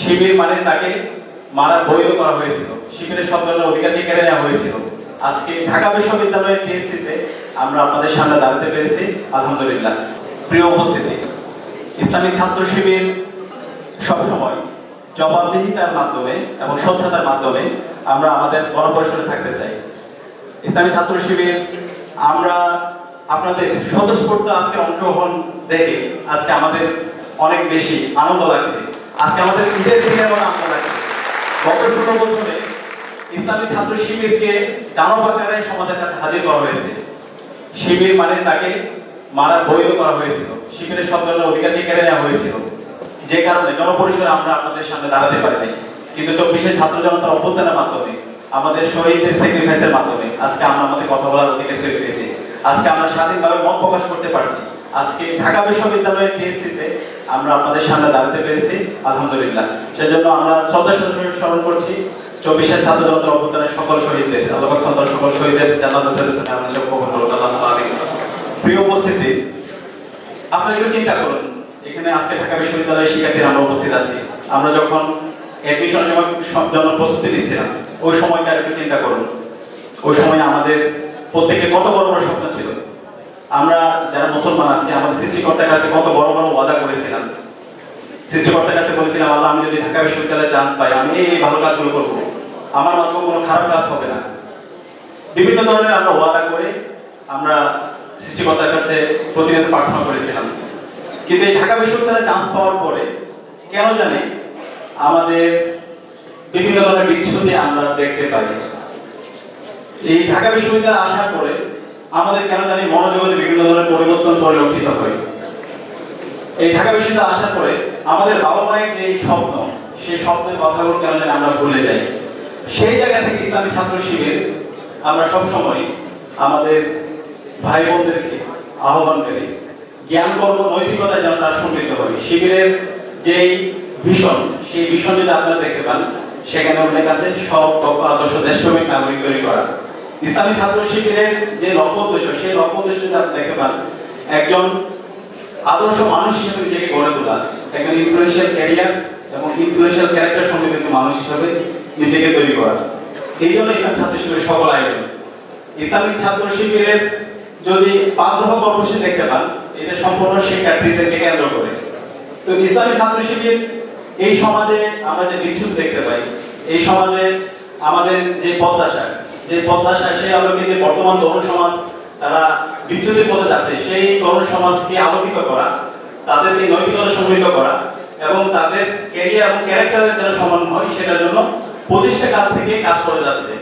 শিবির মানে তাকে মারা বৈধ করা হয়েছিল। শিবিরের সব ধরনের অধিকারকে কেড়ে নেওয়া হয়েছিল। আজকে ঢাকা বিশ্ববিদ্যালয়ের টিএসসিতে আমরা আপনাদের সামনে দাঁড়াতে পেরেছি। আলহামদুলিল্লাহ। প্রিয় উপস্থিতি, ইসলামী ছাত্র শিবির সবসময় জবাবদিহিতার মাধ্যমে এবং স্বচ্ছতার মাধ্যমে আমরা আমাদের গণপরিসরে থাকতে চাই। ইসলামী ছাত্র শিবির, আমরা আপনাদের স্বতঃস্ফূর্ত আজকে অংশগ্রহণ দেখে আজকে আমাদের অনেক বেশি আনন্দ লাগছে। আজকে আমাদের ঈদের দিনের মতো আনন্দ গত ষোলো বছরে ইসলামী ছাত্র শিবিরকে দানব আকারে সমাজের কাছে হাজির করা হয়েছে। শিবির মানে তাকে মারা বৈধ করা হয়েছিল। শিবিরের সব ধরনের অধিকারকে কেড়ে নেওয়া হয়েছিল। যে কারণে জনপরিসরে আমরা আপনাদের সামনে দাঁড়াতে পারিনি। কিন্তু চব্বিশে ছাত্র জনতার অভ্যুত্থানের মাধ্যমে, আমাদের শহীদদের স্যাক্রিফাইসের মাধ্যমে আজকে আমরা আমাদের কথা বলার অধিকার ফিরে পেয়েছি। আজকে আমরা স্বাধীনভাবে মত প্রকাশ করতে পারছি। আজকে ঢাকা বিশ্ববিদ্যালয়ের টিএসসিতে আমরা আপনাদের সামনে দাঁড়াতে পেরেছি, আলহামদুলিল্লাহ। সেজন্য আমরা শ্রদ্ধা সঙ্গে স্মরণ করছি, চব্বিশের ছাত্র জনতার অভ্যুত্থানের সকল শহীদদের, আল্লাহ সন্তান সকল শহীদের জান্নাত ফেরেছেন আমরা সব আমিন প্রিয় উপস্থিতি, আপনারা একটু চিন্তা করুন, এখানে আজকে ঢাকা বিশ্ববিদ্যালয়ের শিক্ষার্থীরা আমরা উপস্থিত আছি। আমরা যখন অ্যাডমিশনের জন্য জন্য প্রস্তুতি নিচ্ছিলাম, ওই সময়টা একটু চিন্তা করুন। ওই সময় আমাদের প্রত্যেকে কত বড় বড় স্বপ্ন ছিল? আমরা যারা মুসলমান আছি, আমাদের সৃষ্টিকর্তার কাছে কত বড় বড় ওয়াদা করেছিলাম। সৃষ্টিকর্তার কাছে বলেছিলাম, আল্লাহ, আমি যদি ঢাকা বিশ্ববিদ্যালয়ে চান্স পাই, আমি এই ভালো কাজগুলো করব। আমার মাধ্যমে কোনো খারাপ কাজ হবে না। বিভিন্ন ধরনের আমরা ওয়াদা করে আমরা সৃষ্টিকর্তার কাছে প্রতিনিয়ত প্রার্থনা করেছিলাম। কিন্তু এই ঢাকা বিশ্ববিদ্যালয়ে চান্স পাওয়ার পরে কেন জানি আমাদের বিভিন্ন ধরনের বিচ্ছুতি আমরা দেখতে পাই। এই ঢাকা বিশ্ববিদ্যালয়ে আসার পরে আমাদের কেন জানি মনোজগতে বিভিন্ন ধরনের পরিবর্তন পরিলক্ষিত হয়। এই ঢাকা বিশ্ববিদ্যালয়ে আসার পরে আমাদের বাবা মায়ের যে স্বপ্ন, সেই স্বপ্নের কথাগুলো কেন জানি আমরা ভুলে যাই। সেই জায়গা থেকে ইসলামী ছাত্র শিবির আমরা সব সময় আমাদের ভাই বোনদেরকে আহ্বান করি। জ্ঞান, কর্ম, নৈতিকতা যেন তার সমৃদ্ধ হয়। শিবিরের যেই ভীষণ, সেই ভীষণ যদি আপনারা দেখতে পান, সেখানে উল্লেখ আছে, সব পক্ষ আদর্শ, দেশপ্রেমিক নাগরিক তৈরি করা। ইসলামী ছাত্র শিবিরের যে লক্ষ্য উদ্দেশ্য সেই লক্ষ্য উদ্দেশ্য যদি আপনি দেখতে পান। একজন আদর্শ মানুষ হিসেবে নিজেকে গড়ে তোলা, একজন ইনফ্লুয়েন্সিয়াল ক্যারিয়ার এবং ইনফ্লুয়েন্সিয়াল ক্যারেক্টার সমৃদ্ধ মানুষ হিসেবে নিজেকে তৈরি করা। এই জন্য ইসলাম ছাত্র শিবিরের সকল আয়োজন। ইসলামিক ছাত্র শিবিরের যদি পাঁচ দফা কর্মসূচি দেখতে পান, এটা সম্পূর্ণ শিক্ষার্থীদেরকে কেন্দ্র করে। তো ইসলামী ছাত্র শিবির, এই সমাজে আমরা যে বিচ্ছুত দেখতে পাই, এই সমাজে আমাদের যে প্রত্যাশা যে প্রত্যাশা সেই আলোকে যে বর্তমান তরুণ সমাজ, তারা বিচ্ছুতির পথে যাচ্ছে, সেই তরুণ সমাজকে আলোকিত করা, তাদেরকে নৈতিকতা সমৃদ্ধ করা এবং তাদের ক্যারিয়ার এবং ক্যারেক্টারের যেন সমান হয়, সেটার জন্য প্রতিষ্ঠা কাল থেকে কাজ করে যাচ্ছে।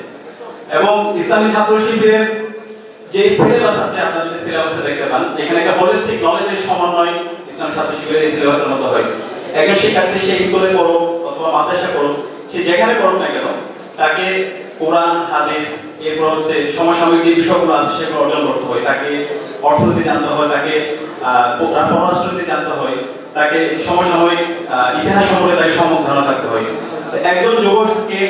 এবং ইসলামী ছাত্র শিবিরের যে সিলেবাস আছে, আপনারা যদি সিলেবাসটা দেখতে পান, এখানে একটা হোলিস্টিক নলেজের সমন্বয় ইসলামী ছাত্র শিবিরের সিলেবাসের মতো হয়। একজন শিক্ষার্থী সে স্কুলে পড়ুক অথবা মাদ্রাসা পড়ুক, সে যেখানে পড়ুক না কেন, তাকে কোরআন, হাদিস, এরপর হচ্ছে সমসাময়িক যে বিষয়গুলো আছে সেগুলো অর্জন করতে হয়। তাকে অর্থনীতি জানতে হয়, তাকে পররাষ্ট্রনীতি জানতে হয়, তাকে সমসাময়িক ইতিহাস সম্পর্কে তাকে সম্যক ধারণা থাকতে হয়। একজন যুবককে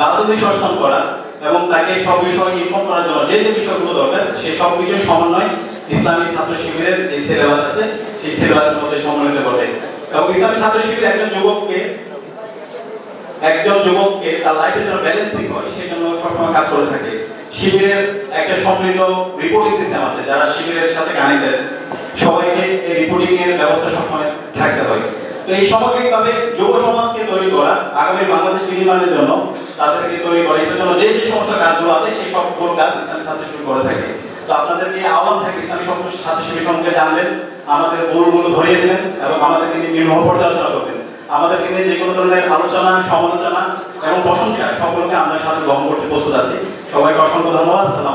রাজনৈতিক সচেতন করা এবং তাকে সব বিষয় ইনফর্ম করার জন্য যে যে বিষয়গুলো দরকার সেই সব কিছুর সমন্বয় ইসলামী ছাত্র শিবিরের যে সিলেবাস আছে, সেই সিলেবাসের মধ্যে সম্মিলিত করে এবং ইসলামী ছাত্র শিবির একজন যুবককে একজন যুবককে তার লাইফে যেন ব্যালেন্সিং হয় সেই জন্য সবসময় কাজ করে থাকে। শিবিরের একটা সমৃদ্ধ রিপোর্টিং সিস্টেম আছে, যারা শিবিরের সাথে কানেক্টেড সবাইকে এই রিপোর্টিং এর ব্যবস্থা সবসময় থাকতে হয়। তো এই সামগ্রিকভাবে যুব সমাজকে তৈরি করা, আগামী বাংলাদেশ নির্মাণের জন্য তাদেরকে তৈরি করা, এটার জন্য যে যে সমস্ত কাজগুলো আছে, সেই সবগুলো কাজ ইসলামী ছাত্র শিবির করে থাকে। তো আপনাদেরকে আহ্বান থাকে ইসলামী সব ছাত্র শিবির সম্পর্কে জানবেন, আমাদের ভুলগুলো ধরিয়ে দেবেন এবং আমাদেরকে নির্ভর পর্যালোচনা করবেন। আমাদেরকে নিয়ে যে কোনো ধরনের আলোচনা, সমালোচনা এবং প্রশংসা সকলকে আমরা সাথে গ্রহণ করতে প্রস্তুত আছি। সবাইকে অসংখ্য ধন্যবাদ। সালাম